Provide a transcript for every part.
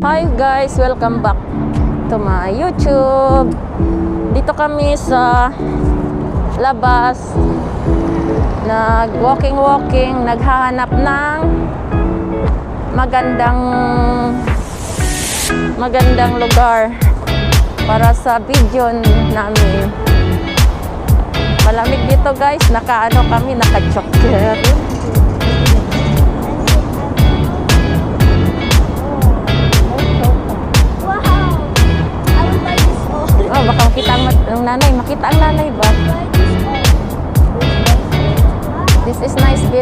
Hi guys, welcome back to my YouTube. Dito kami sa labas. Nag walking walking, naghahanap ng magandang magandang lugar para sa video namin. Malamig dito guys, nakaano kami, naka-choker.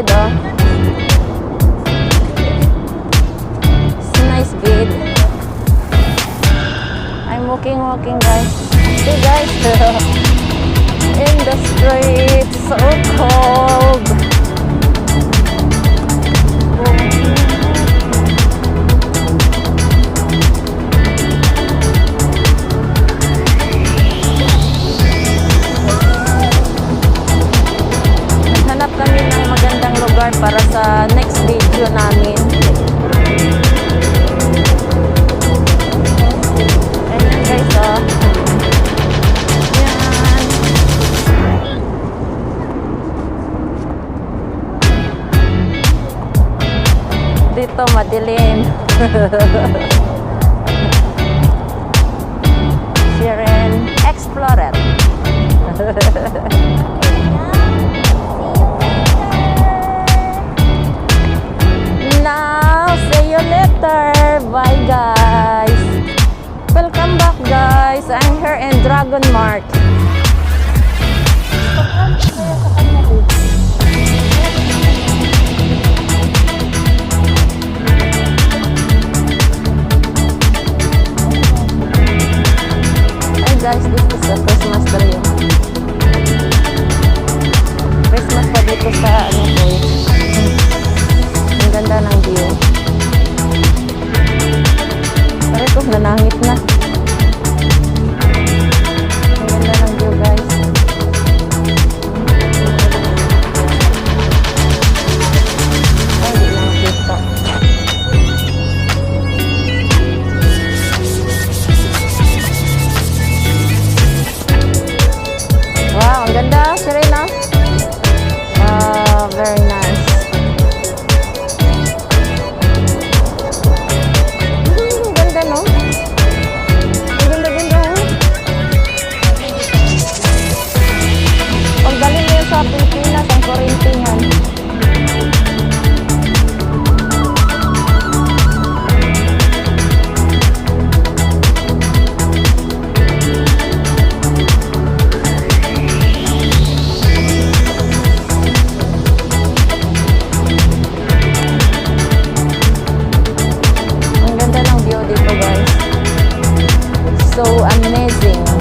Bed, oh. It's nice bed. I'm walking, walking, guys. See, guys, in the street, so cold. Dito madilim. Sharon Explorer. Now, see you later. Bye, guys. Welcome back, guys. I'm here in Dragon Mart. So amazing.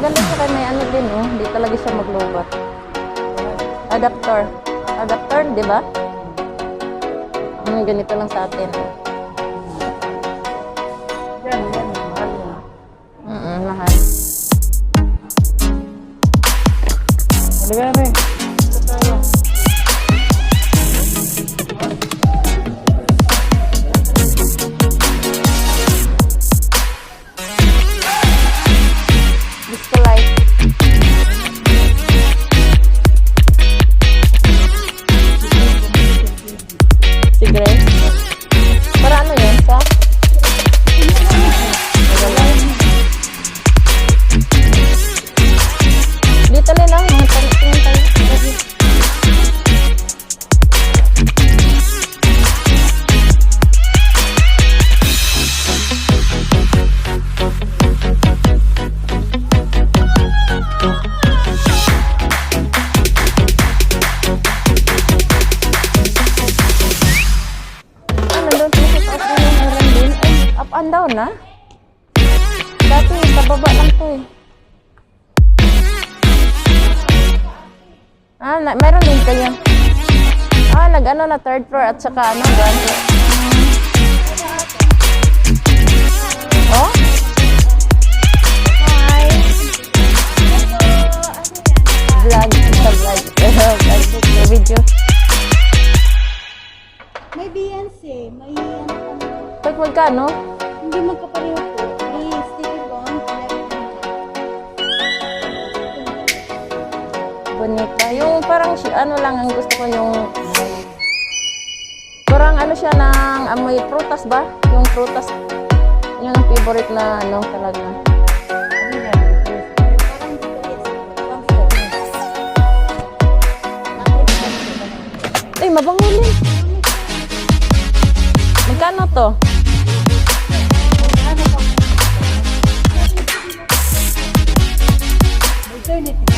Ang maganda siya kay may ano din, oh. Hindi talaga siya maglobat. Adapter. Adapter, di ba? Hmm, ganito lang sa atin. Yan, yan, mahal yan. Mm mahal. Halika na na. Dati, sa baba lang to eh. Ah, na, meron din kayo. Ah, nag-ano na third floor at saka ano, ground floor. Oh? Hi! Vlog, sa vlog. Vlog, video. May Beyonce, may ano, Pag magkano? Siya ng amoy prutas ba? Yung prutas. Yun ang favorite na ano talaga. Ay, mabango din. Magkano to? Maternity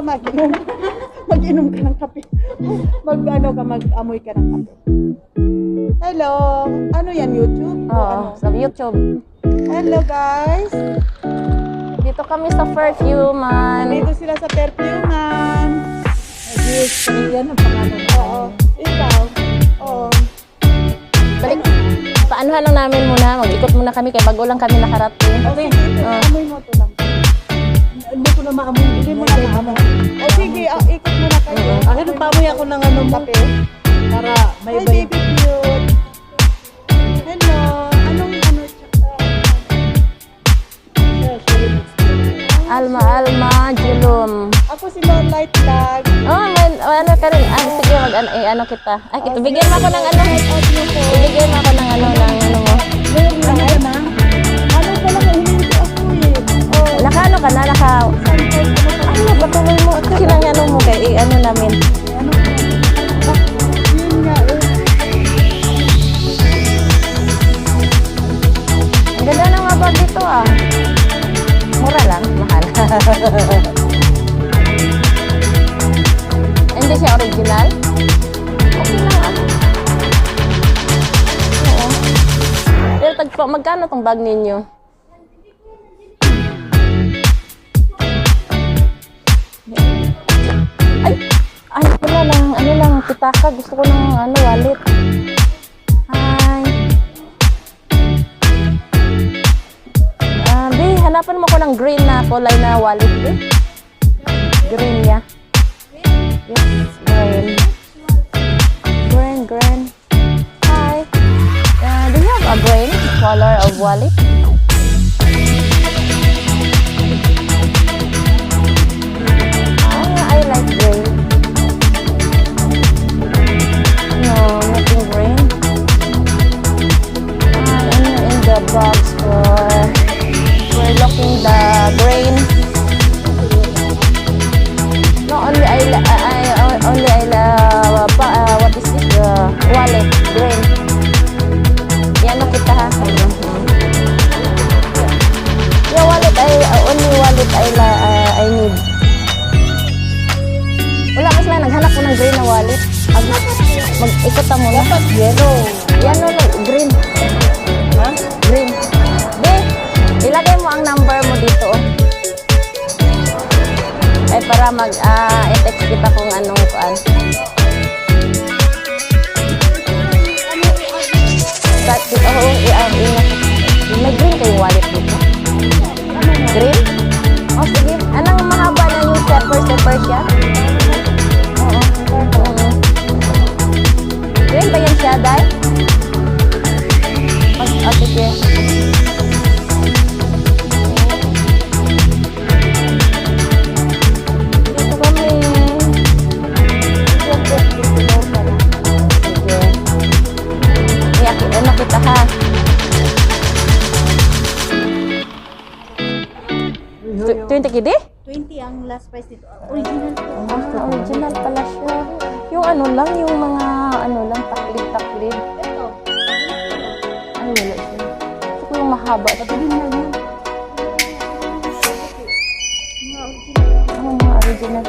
Mag-inom, mag-inom. mag-inom ka ng kape. Mag-ano ka, mag-amoy ka ng kape. Hello! Ano yan, YouTube? Oo, ano? sa YouTube. Hello, guys! Dito kami sa perfume Dito sila sa perfume man. GS3 yan ang pangalan. Oo. Ikaw? Oo. Balik. Paanuhan lang namin muna. Mag-ikot muna kami kaya bago lang kami nakarating. Okay. Amoy mo to lang. Hindi ko na maamoy. Hindi mo na maamoy. O sige, ah, ikot muna kayo. Akin ang pamoy ako ng ano mo. Kape. Para may Hi, iba baby cute. Hello. Anong ano? Alma, Alma, Julum. Ako si Lord Light Vlog. Oh, may, ano ka rin. Ah, sige, mag, ano, eh, ano kita. Ay, kita, bigyan mo ako ng ano. Bigyan mo ako ng ano, ng ano mo. Ano na? Eh. Oh, Naka ano ka na, naka... Ano, patuloy mo. Kasi lang ano mo kay, eh, ano namin. Ang ganda ng mga bag dito ah. Mura lang, mahal. Hindi siya original? Pero tagpo, magkano tong bag ninyo? Ay! Ay, wala lang. Ano lang, pitaka. Gusto ko ng ano, wallet. Hi. Ah, di, hanapan mo ko ng green na kulay na wallet, di. Green niya. Yes, green. Green, green. Hi. Uh, do you have a green color of wallet? Mas lang, naghanap ko ng green na wallet. Ag, mag-ikot mo na. Dapat yellow. Yan no, green. Ha? Green. Be, ilagay mo ang number mo dito. oh. Ay, para mag, ah, i-text kita kung anong kuan. Kat, dito, oh, i-add in. May green kayong wallet dito? Green? Oh, sige. Anong mahaba na yung stepper, stepper siya? 20 kidi? 20 ang last price dito. Original to. Ah, original pala siya. Yung ano lang, yung mga ano lang, taklid-taklid. Ito. Ay, wala siya. Gusto ko yung mahaba. Patuloy na yun. Ano mga original.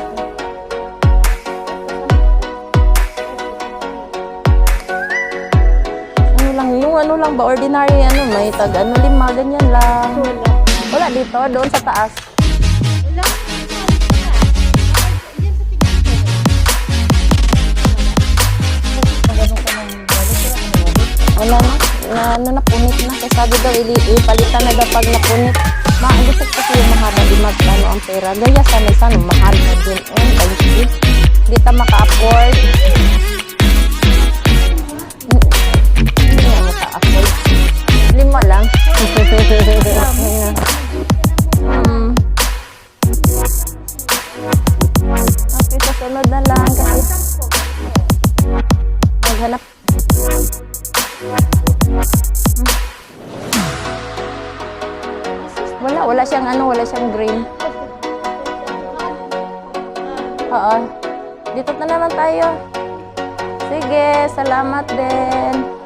Ano lang, yung ano lang ba, ordinary ano, may tag ano, lima, ganyan lang. Wala. Wala dito, doon sa taas. Wala. Wala na, na ano na, punit na. Kasi sabi daw, ili, ipalitan na daw pag napunit. Ma, gusto ko kasi yung mahaba, di magkano ang pera. Gaya sana, sana, mahal na din. Eh, balik Hindi ta maka-afford. Hindi na maka-afford. And.